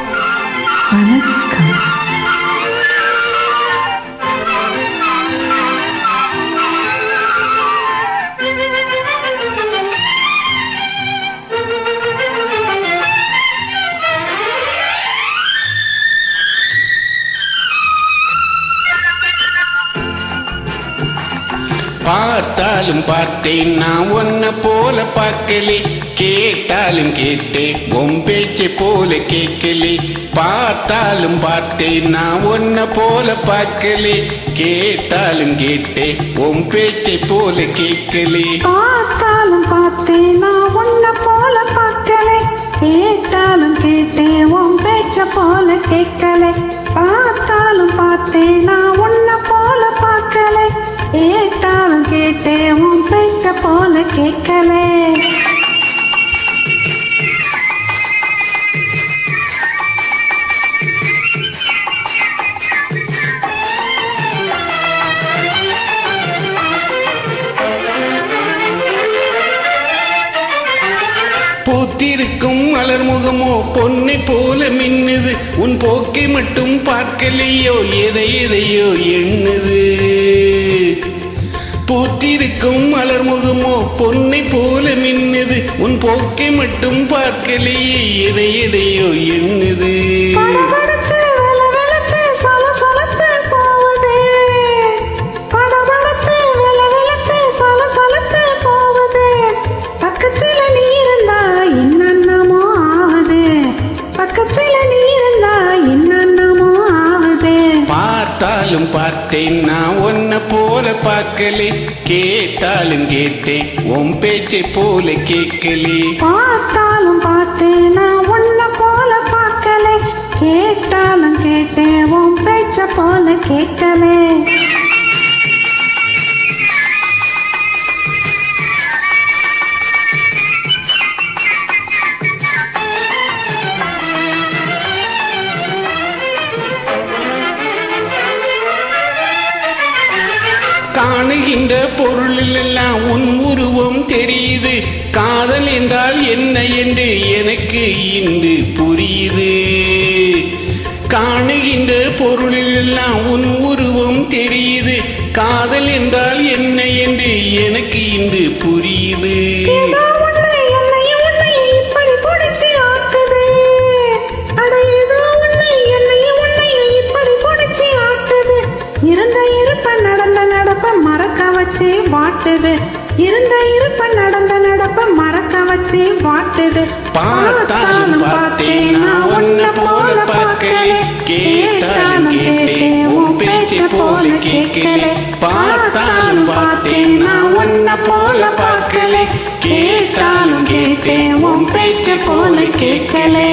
Our next coach பார்த்தாலும் பார்த்தேன் நான் ஒன்ன போல பார்க்கலே. கேட்டாலும் கேட்டேன் உன் பேச்சை போல கேட்கலே. பார்த்தாலும் பார்த்தேன் நான் ஒன்ன போல பார்க்கலே. கேட்டாலும் கேட்டேன் உன் பேச்சை போல கேட்கலே. பார்த்தாலும் பார்த்தேன் நான் ஒன்ன போல பார்க்கலே. கேட்டாலும் கேட்டேன் உன் பேச்ச போல கேட்கலே. பார்த்தாலும் பார்த்தேன் நான் ஒன்ன போல பார்க்கலே. கேட்டாலும் கேட்டேன் உன் பேச்ச போல கேட்கல. பூத்திருக்கும் மலர் முகமோ பொன்னை போல மின்னுது. உன் போக்கை மட்டும் பார்க்கலையோ எதை எதையோ எண்ணுது. இருக்கும் மலர் முகமோ பொன்னை போல மின்னுது. உன் போக்கை மட்டும் பார்க்கலையே எதை எதையோ எண்ணுது. பார்த்தாலும் பார்த்தேன் நான் ஒன்ன போல பார்க்கலே. கேட்டாலும் கேட்டேன் உன் பேச்சை போல கேட்கலே. பார்த்தாலும் பார்த்தேன் நான் ஒன்ன போல பார்க்கலே. கேட்டாலும் கேட்டேன் உன் பேச்ச போல கேட்கலே. காணுகின்ற பொருளில் எல்லாம் உன் உருவம் தெரியுது. காதல் என்றால் என்ன என்று எனக்கு இன்று புரியுது. காணுகின்ற பொருளில் எல்லாம் உன் உருவம் தெரியுது. காதல் என்றால் என்ன என்று எனக்கு இன்று புரியுது. வாட்டுது இருந்த இருப்ப நடந்த நடப்ப மறக்க வச்சு வாட்டுது பார்த்தாலும் பார்த்தேன் நான் உன்னை போல பார்க்கலே. கேட்டாலும் கேட்டேன் உன் பேச்சை போல கேட்கலே. பார்த்தாலும் பார்த்தேன் நான் உன்னை போல பார்க்கலே. கேட்டாலும் கேட்டேன் உன் பேச்சை போல கேட்கலே.